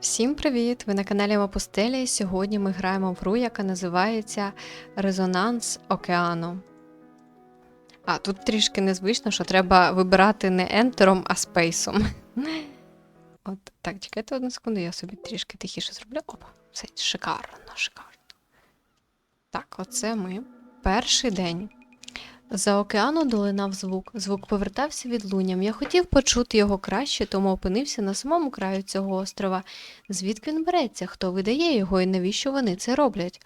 Всім привіт! Ви на каналі Мапустелі. Сьогодні ми граємо в гру, яка називається Резонанс океану. А, тут трішки незвично, що треба вибирати не ентером, а спейсом. От, так, чекайте одну секунду, я собі трішки тихіше зроблю. Опа, все шикарно, шикарно. Так, оце ми. Перший день. За океану долинав звук. Звук повертався відлунням. Я хотів почути його краще, тому опинився на самому краю цього острова. Звідки він береться, хто видає його і навіщо вони це роблять?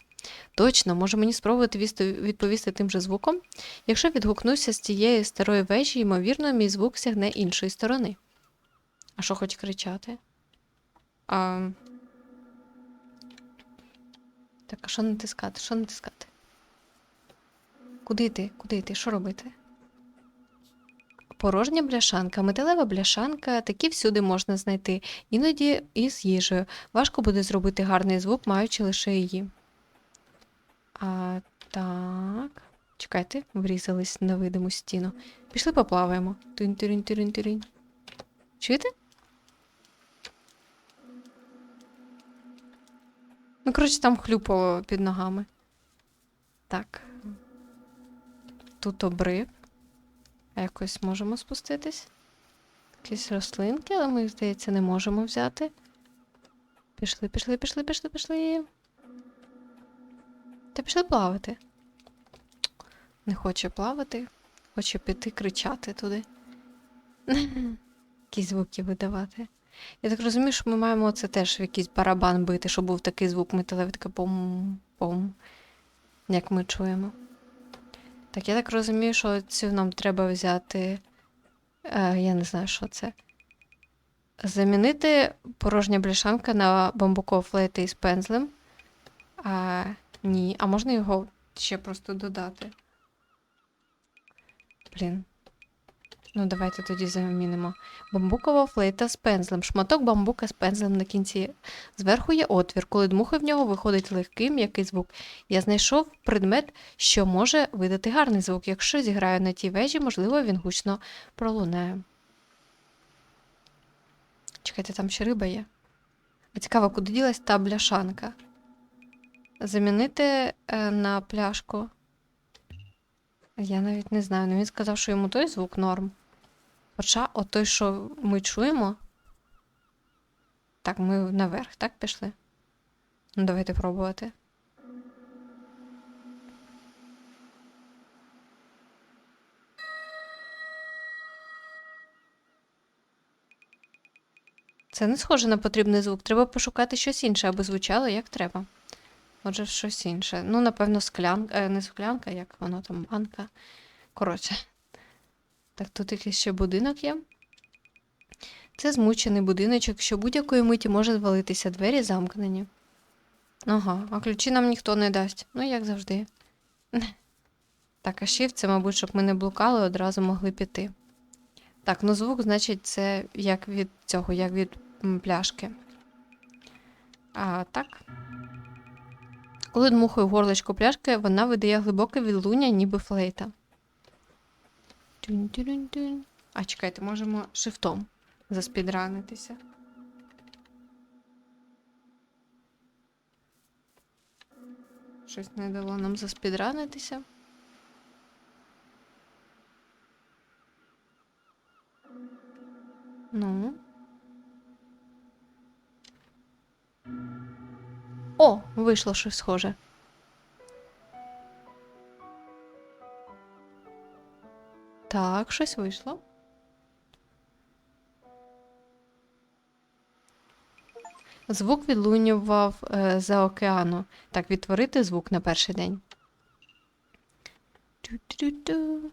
Точно, може мені спробувати відповісти тим же звуком? Якщо відгукнуся з тієї старої вежі, ймовірно, мій звук сягне іншої сторони. А що хоч кричати? А... Так, а що натискати? Що натискати? Куди йти? Куди йти? Що робити? Порожня бляшанка, металева бляшанка, такі всюди можна знайти, іноді із їжею. Важко буде зробити гарний звук, маючи лише її. А так. Чекайте, врізались на видиму стіну. Пішли поплаваємо. Тин-тирин-тирин-тирин. Чуєте? Ну, коротше, там хлюпало під ногами. Так. Тут обрив. Якось можемо спуститись. Якісь рослинки, але ми, здається, не можемо взяти. Пішли, пішли, пішли, пішли, пішли. Та пішли плавати. Не хоче плавати, хоче піти кричати туди. Якісь звуки видавати. Я так розумію, що ми маємо це теж в якийсь барабан бити, щоб був такий звук металевий, таке пом-пом, як ми чуємо. Так, я так розумію, що цю нам треба взяти. Е, я не знаю, що це. Замінити порожня бляшанка на бамбукову флейти із пензлем. А, ні, а можна його ще просто додати. Блін. Ну, давайте тоді замінимо. Бамбукова флейта з пензлем. Шматок бамбука з пензлем на кінці. Зверху є отвір. Коли дмухаю в нього, виходить легкий м'який звук. Я знайшов предмет, що може видати гарний звук. Якщо зіграю на тій вежі, можливо, він гучно пролунає. Чекайте, там ще риба є. А Цікаво, куди ділась та бляшанка? Замінити е, на пляшку. Я навіть не знаю. Ну він сказав, що йому той звук норм. Хоча от той, що ми чуємо. Так, ми наверх, так пішли? Ну, давайте пробувати. Це не схоже на потрібний звук. Треба пошукати щось інше, аби звучало як треба. Отже, щось інше. Ну, напевно, склянка, е, не склянка, як воно там, банка. Коротше. Так, тут якийсь ще будинок є. Це змучений будиночок, що будь-якої миті може звалитися, двері замкнені. Ага, а ключі нам ніхто не дасть. Ну, як завжди. Так, а shift це, мабуть, щоб ми не блукали, одразу могли піти. Так, ну звук, значить, це як від цього, як від пляшки. А так. Коли дмухаю горлечко пляшки, вона видає глибоке відлуння, ніби флейта. Тюнь-тюнь-тюнь. А чекайте, можемо шифтом заспідранитися. Щось не дало нам заспідранитися. Ну. О, вийшло щось схоже. Так, щось вийшло. Звук відлунював е, за океану. Так, відтворити звук на перший день. Тю-тю-тю.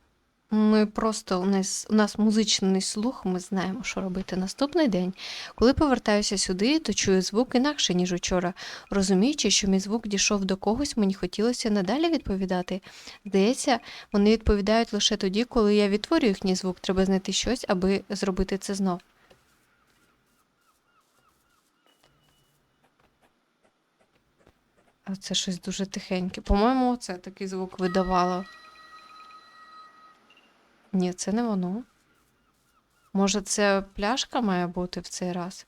Ми просто у нас, у нас музичний слух, ми знаємо, що робити наступний день. Коли повертаюся сюди, то чую звук інакше, ніж учора. Розуміючи, що мій звук дійшов до когось, мені хотілося надалі відповідати. Здається, вони відповідають лише тоді, коли я відтворю їхній звук. Треба знайти щось, аби зробити це знов. А це щось дуже тихеньке. По-моєму, це такий звук видавало. Ні, це не воно. Може, це пляшка має бути в цей раз?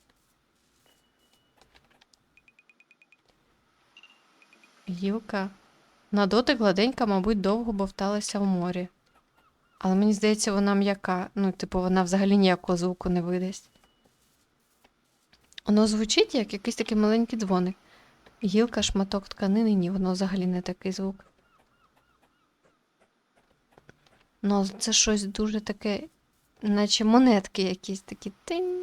Гілка. На дотик гладенька, мабуть, довго бовталася в морі. Але мені здається, вона м'яка. Ну, типу, вона взагалі ніякого звуку не видасть. Воно звучить як якийсь такий маленький дзвоник. Гілка, шматок тканини, ні, воно взагалі не такий звук. Ну, це щось дуже таке, наче монетки якісь такі. Тинь.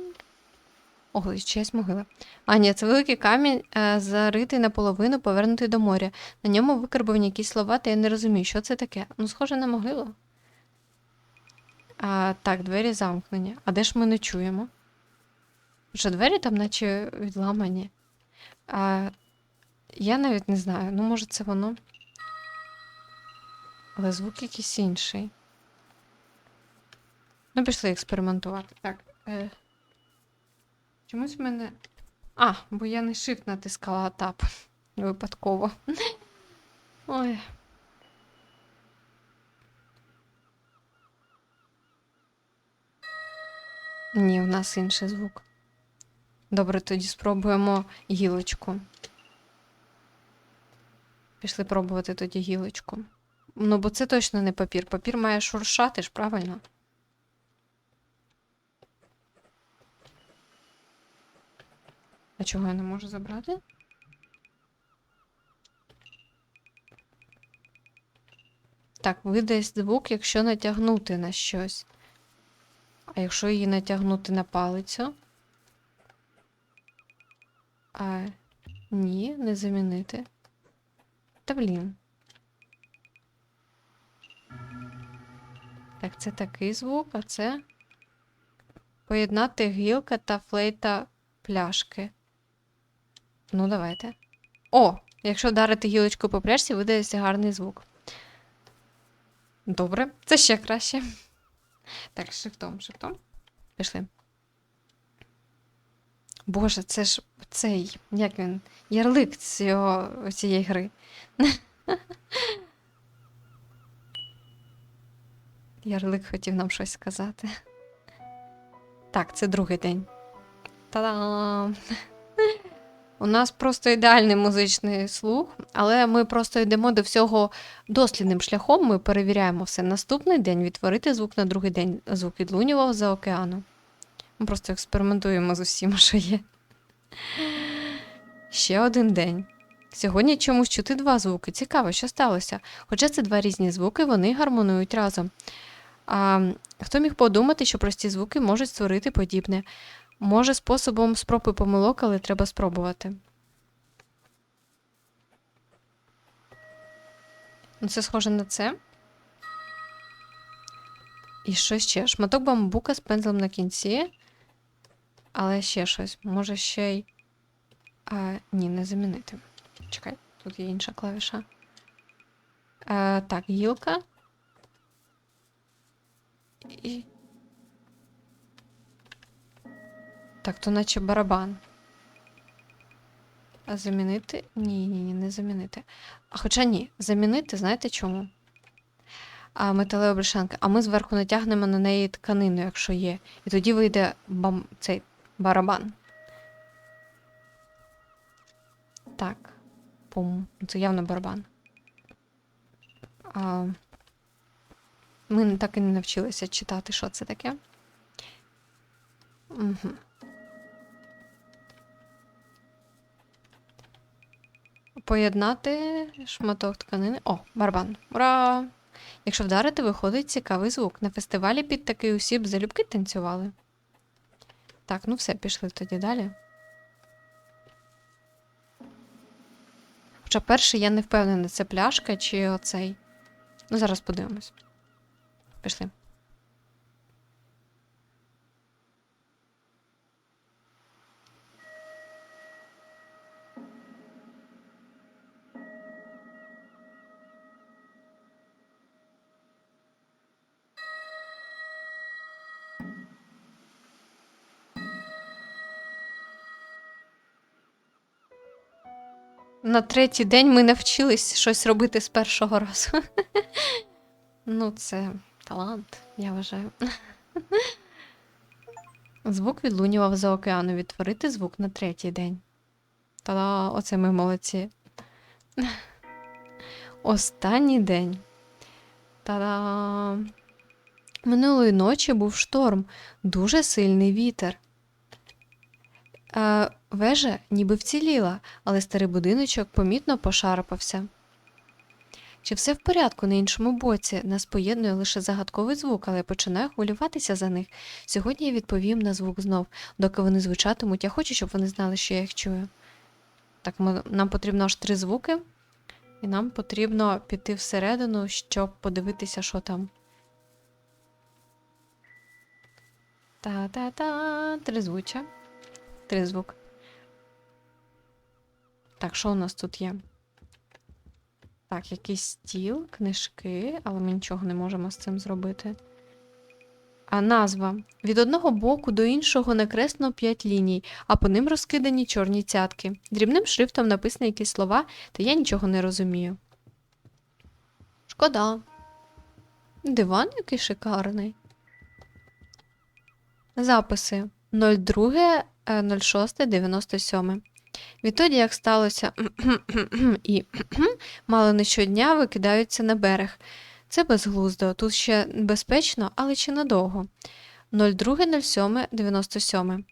І чиясь могила. А, ні, це великий камінь, е, заритий наполовину, повернутий до моря. На ньому викарбовані якісь слова, та я не розумію, що це таке. Ну, схоже на могилу. А, так, двері замкнені. А де ж ми не чуємо? Що двері там, наче відламані. А, я навіть не знаю. Ну, може, це воно. Але звук якийсь інший. Ну, пішли експериментувати. Так. Е... Чомусь в мене. А, бо я не shift натискала а тап. Випадково. Ой. Ні, у нас інший звук. Добре, тоді спробуємо гілочку. Пішли пробувати тоді гілочку. Ну, бо це точно не папір. Папір має шуршати ж, правильно? А чого я не можу забрати? Так, видасть звук, якщо натягнути на щось. А якщо її натягнути на палицю? А, ні, не замінити. Та блін. Так, це такий звук, а це поєднати гілка та флейта пляшки. Ну, давайте. О! Якщо вдарити гілочку по пляшці, видається гарний звук. Добре, це ще краще. Так, шифтом, шифтом. Пішли. Боже, це ж цей, як він, ярлик цього, цієї гри. Ярлик хотів нам щось сказати. Так, це другий день. Та-дам! У нас просто ідеальний музичний слух, але ми просто йдемо до всього дослідним шляхом. Ми перевіряємо все. Наступний день відтворити звук на другий день. Звук відлунював за океану. Ми просто експериментуємо з усім, що є. Ще один день. Сьогодні чомусь чути два звуки. Цікаво, що сталося. Хоча це два різні звуки, вони гармонують разом. А, Хто міг подумати, що прості звуки можуть створити подібне? Може, способом спроб і помилок, але треба спробувати. Ну, Це схоже на це. І що ще? Шматок бамбука з пензлем на кінці. Але ще щось. Може ще й. А, ні, не замінити. Чекай, тут є інша клавіша. А, так, гілка. І. Так, то наче барабан. А замінити? Ні, ні, ні, не замінити. А хоча ні, замінити, знаєте чому? А металева бляшанка. А ми зверху натягнемо на неї тканину, якщо є. І тоді вийде бам... цей барабан. Так. Пум. Це явно барабан. А... Ми так і не навчилися читати, що це таке. Угу. Поєднати шматок тканини. О, барабан. Ура! Якщо вдарити, виходить цікавий звук. На фестивалі під такий усі залюбки танцювали. Так, ну все, пішли тоді далі. Хоча перший я не впевнена, це пляшка чи оцей. Ну, зараз подивимось. Пішли. На третій день ми навчились щось робити з першого разу. Ну, це талант, я вважаю. Звук відлунював за океану. Відтворити звук на третій день. Та оце ми молодці. Останній день. Та-дам! Минулої ночі був шторм, дуже сильний вітер. Е, вежа ніби вціліла, але старий будиночок помітно пошарпався. Чи все в порядку на іншому боці? Нас поєднує лише загадковий звук, але я починаю хвилюватися за них. Сьогодні я відповім на звук знов, доки вони звучатимуть. Я хочу, щоб вони знали, що я їх чую. Так, ми, нам потрібно аж три звуки, і нам потрібно піти всередину, щоб подивитися, що там. Та-та-та, три звуча. Три звук. Так, що у нас тут є? Так, якийсь стіл, книжки, але ми нічого не можемо з цим зробити. А назва. Від одного боку до іншого накреслено 5 ліній, а по ним розкидані чорні цятки. Дрібним шрифтом написані якісь слова, та я нічого не розумію. Шкода. Диван який шикарний. Записи 02, е, 06, 97. Відтоді, як сталося і мало не щодня викидаються на берег. Це безглуздо, тут ще безпечно, але чи надовго. 02.07.97.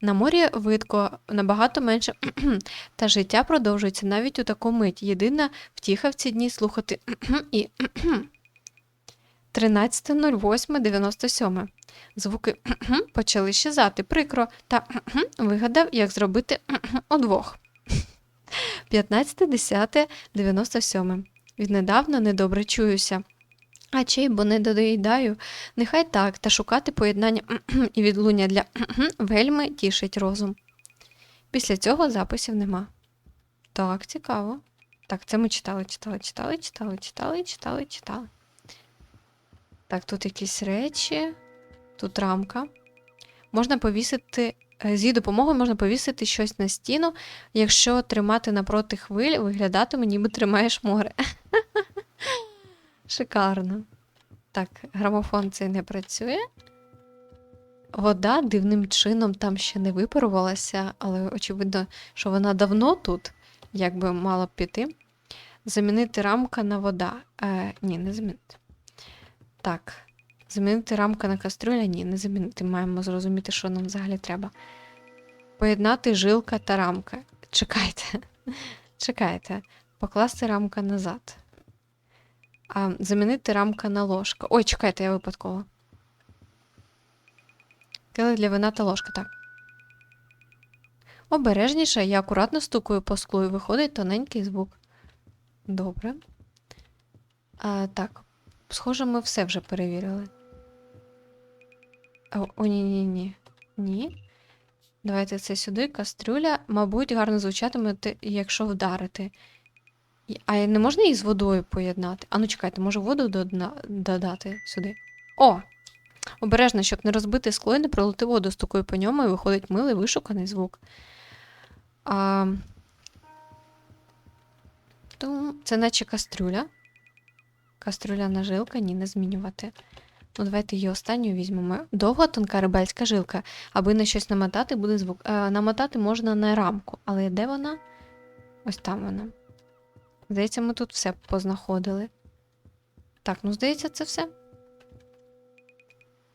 На морі видко набагато менше, та життя продовжується навіть у таку мить. Єдина втіха в ці дні слухати і 13.08.97. Звуки почали щезати прикро та вигадав, як зробити удвох. 15.10.97. Віднедавна недобре чуюся. А чий, бо не доїдаю. Нехай так, та шукати поєднання і відлуння для вельми тішить розум. Після цього записів нема. Так, цікаво. Так, це ми читали, читали, читали, читали, читали, читали, читали. Так, тут якісь речі, тут рамка. Можна повісити, е, з її допомогою можна повісити щось на стіну, якщо тримати напроти хвиль, виглядатиме, ніби тримаєш море. Шикарно. Так, грамофон цей не працює. Вода дивним чином там ще не випарувалася, але очевидно, що вона давно тут, як би мала б піти. Замінити рамка на вода. Е, Ні, не замінити. Так. Замінити рамка на кастрюля? Ні, не замінити. Маємо зрозуміти, що нам взагалі треба. Поєднати жилка та рамка. Чекайте. Чекайте. Покласти рамка назад. А, замінити рамка на ложка. Ой, чекайте, я випадково. Келих для вина та ложка, так. Обережніше, я акуратно стукаю по склу і виходить тоненький звук. Добре. А, Так, схоже, ми все вже перевірили. О, ні, ні, ні. Ні. Давайте це сюди. Кастрюля, мабуть, гарно звучатиме, якщо вдарити. А не можна її з водою поєднати? А ну чекайте, може воду до додати сюди. О! Обережно, щоб не розбити скло і не пролити воду, стукою по ньому і виходить милий вишуканий звук. А... Це наче кастрюля. Кастрюляна жилка, ні, не змінювати. Ну, давайте її останню візьмемо. Довга тонка рибальська жилка. Аби на щось намотати, буде звук. Е, намотати можна на рамку, але де вона? Ось там вона. Здається, ми тут все познаходили. Так, ну здається, це все.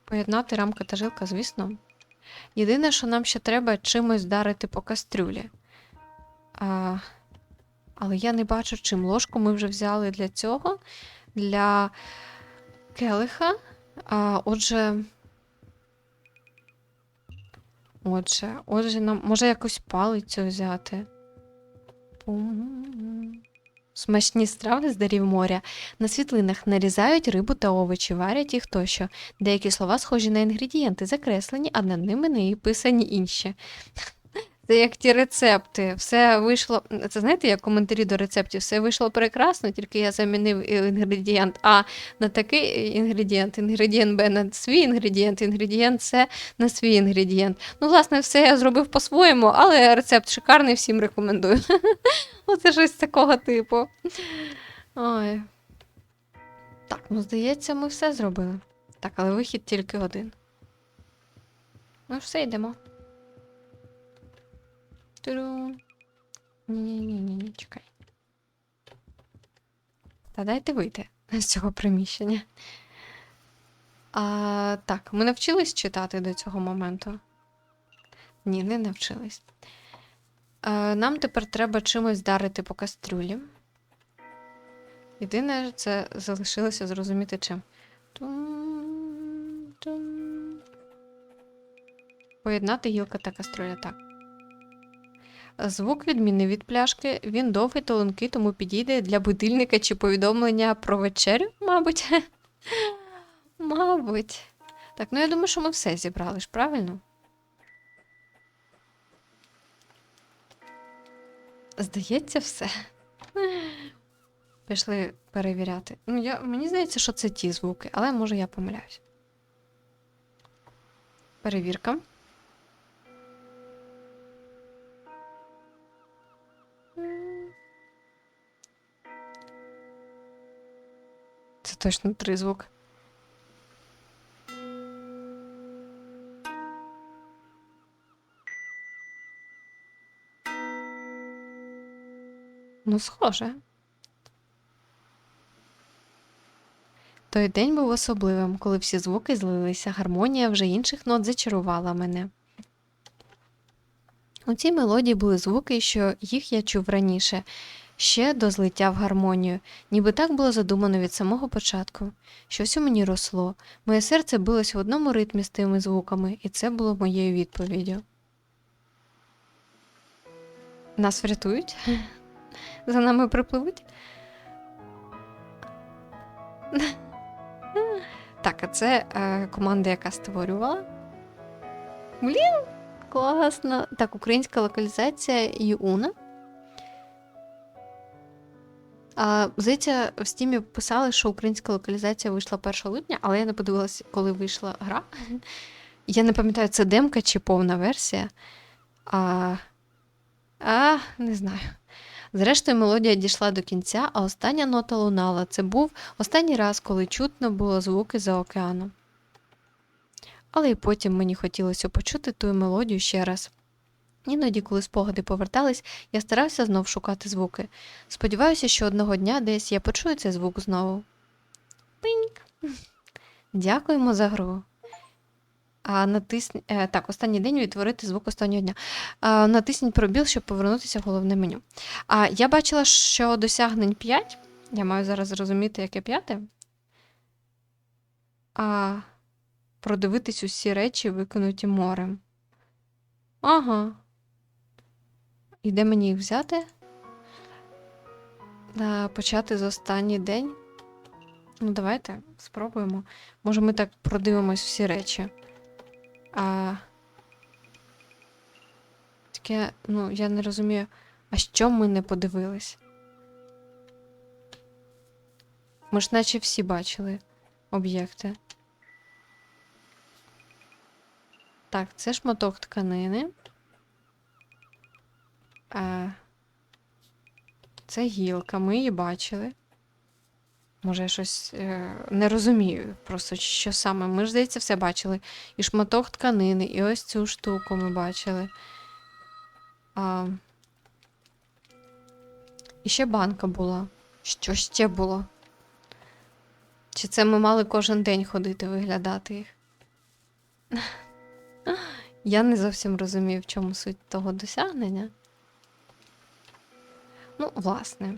Поєднати рамка та жилка, звісно. Єдине, що нам ще треба чимось вдарити по кастрюлі. А, але я не бачу, чим ложку ми вже взяли для цього, для келиха. А, отже. Отже, отже, нам може якусь палицю взяти. Смачні страви з дарів моря. На світлинах нарізають рибу та овочі, варять їх тощо. Деякі слова схожі на інгредієнти, закреслені, а над ними не писані інші. Це як ті рецепти. Все вийшло. Це знаєте, як коментарі до рецептів, все вийшло прекрасно, тільки я замінив інгредієнт А на такий інгредієнт, інгредієнт Б на свій інгредієнт, інгредієнт С на свій інгредієнт. Ну, власне, все я зробив по-своєму, але рецепт шикарний, всім рекомендую. Оце щось такого типу. Ой. Так, ну здається, ми все зробили. Так, але вихід тільки один. Ну, все, йдемо. Ні-ні-ні, чекай. Та дайте вийти з цього приміщення. А, так, ми навчились читати до цього моменту? Ні, не навчились. Е, нам тепер треба чимось вдарити по кастрюлі. Єдине, це залишилося зрозуміти чим. Поєднати гілка та каструля, так. Звук відмінний від пляшки, він довгий та тому підійде для будильника чи повідомлення про вечерю, мабуть. Мабуть. Так, ну я думаю, що ми все зібрали ж, правильно? Здається, все. Пішли перевіряти. Ну, я, мені здається, що це ті звуки, але може я помиляюсь. Перевірка. Точно три звуки. Ну, схоже. Той день був особливим, коли всі звуки злилися, гармонія вже інших нот зачарувала мене. У цій мелодії були звуки, що їх я чув раніше, ще до злиття в гармонію, ніби так було задумано від самого початку. Щось у мені росло, моє серце билось в одному ритмі з тими звуками, і це було моєю відповіддю. Нас врятують? За нами припливуть? Так, а це е, команда, яка створювала. Блін, класно. Так, українська локалізація Юна. А, здається, в стімі писали, що українська локалізація вийшла 1 липня, але я не подивилася, коли вийшла гра. Я не пам'ятаю, це демка чи повна версія. А, а не знаю. Зрештою, мелодія дійшла до кінця, а остання нота лунала. Це був останній раз, коли чутно було звуки за океаном. Але й потім мені хотілося почути ту мелодію ще раз. Іноді, коли спогади повертались, я старався знов шукати звуки. Сподіваюся, що одного дня десь я почую цей звук знову. Пиньк. Дякуємо за гру. А натисні... е, так, останній день відтворити звук останнього дня. А, натисніть пробіл, щоб повернутися в головне меню. А я бачила, що досягнень 5. Я маю зараз зрозуміти, яке п'яте. А продивитись усі речі, викинуті морем. Ага. І де мені їх взяти? А, почати з останній день. Ну, давайте спробуємо. Може, ми так продивимось всі речі. А... Таке, ну, я не розумію, а що ми не подивились? Ми ж наче всі бачили об'єкти. Так, це шматок тканини. А... Це гілка, ми її бачили. Може, я щось е, не розумію, просто що саме. Ми ж, здається, все бачили. І шматок тканини, і ось цю штуку ми бачили. А... І ще банка була. Що ще було? Чи це ми мали кожен день ходити виглядати їх? Я не зовсім розумію, в чому суть того досягнення. Ну, власне.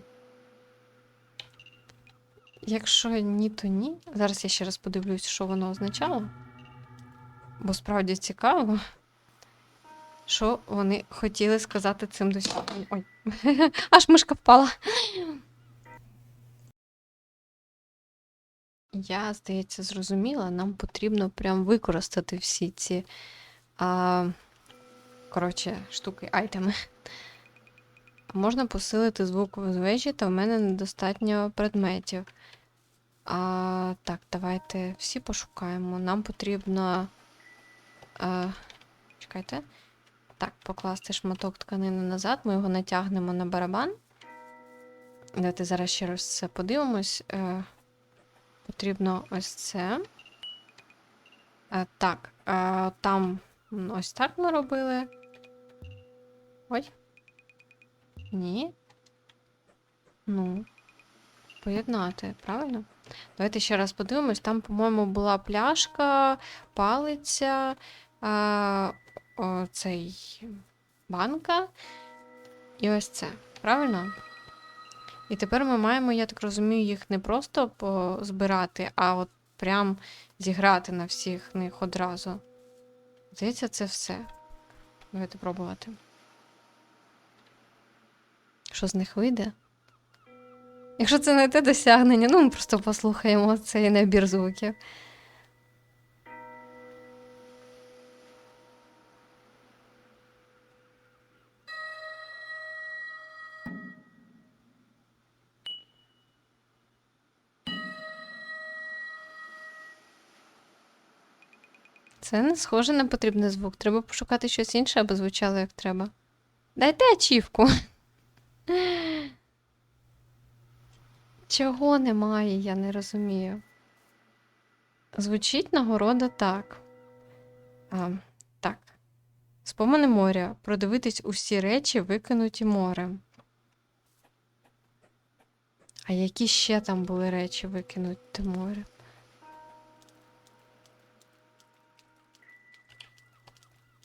Якщо ні, то ні. Зараз я ще раз подивлюсь, що воно означало. Бо справді цікаво, що вони хотіли сказати цим досягненням. Ой, аж мишка впала. Я, здається, зрозуміла, нам потрібно прям використати всі ці а, коротше, штуки, айтеми. Можна посилити звук з вежі, та в мене недостатньо предметів. А, Так, давайте всі пошукаємо. Нам потрібно. А, чекайте. Так, покласти шматок тканини назад, ми його натягнемо на барабан. Давайте зараз ще раз це подивимось. Е, Потрібно ось це. Е, так, е, там ось так ми робили. Ой. Ні. Ну. поєднати, правильно? Давайте ще раз подивимось. Там, по-моєму, була пляшка, палиця, а, о, цей банка. І ось це. Правильно? І тепер ми маємо, я так розумію, їх не просто позбирати, а от прям зіграти на всіх них одразу. Здається, це все. Давайте пробувати. Що з них вийде? Якщо це не те досягнення, ну ми просто послухаємо цей набір звуків. Це не схоже на потрібний звук. Треба пошукати щось інше, аби звучало як треба. Дайте ачівку. Чого немає, я не розумію. Звучить нагорода так. А, так. Спомини моря. Продивитись усі речі, викинуті морем. А які ще там були речі викинуті морем?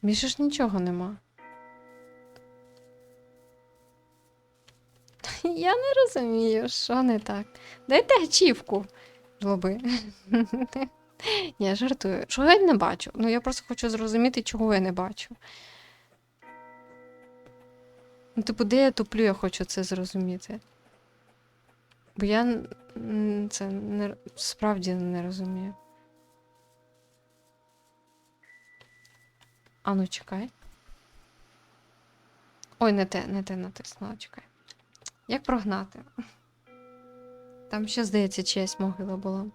Більше ж нічого нема. Я не розумію, що не так. Дайте ачівку, жлоби. Я жартую. Чого я не бачу? Ну я просто хочу зрозуміти, чого я не бачу. Ну, типу, де я туплю, я хочу це зрозуміти. Бо я це не, справді не розумію. А ну чекай. Ой, не те, не те натиснула, чекай. Як прогнати? Там ще, здається, чиясь могила була.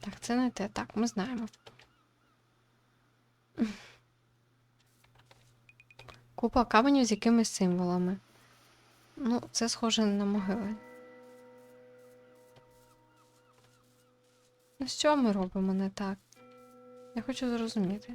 Так, це не те. Так, ми знаємо. Купа каменів з якимись символами. Ну, це схоже на могили. Ну, що ми робимо не так? Я хочу зрозуміти.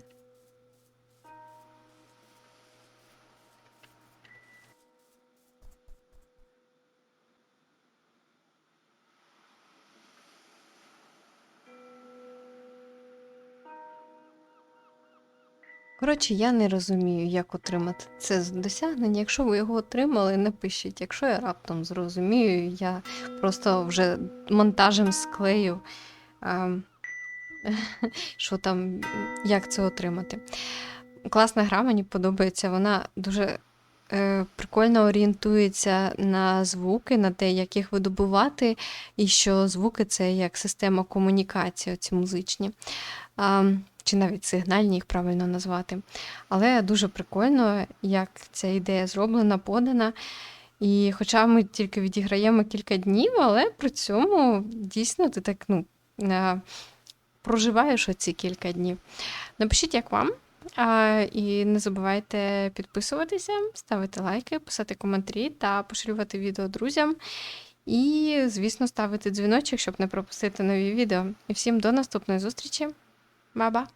Коротше, я не розумію, як отримати це досягнення. Якщо ви його отримали, напишіть. Якщо я раптом зрозумію, я просто вже монтажем склею, ем, що там, як це отримати. Класна гра, мені подобається. Вона дуже е, прикольно орієнтується на звуки, на те, як їх видобувати, і що звуки це як система комунікації, ці музичні. Чи навіть сигнальні їх правильно назвати. Але дуже прикольно, як ця ідея зроблена, подана. І хоча ми тільки відіграємо кілька днів, але при цьому дійсно ти так ну, е, проживаєш оці кілька днів. Напишіть, як вам. А, і не забувайте підписуватися, ставити лайки, писати коментарі та поширювати відео друзям. І, звісно, ставити дзвіночок, щоб не пропустити нові відео. І всім до наступної зустрічі! 妈吧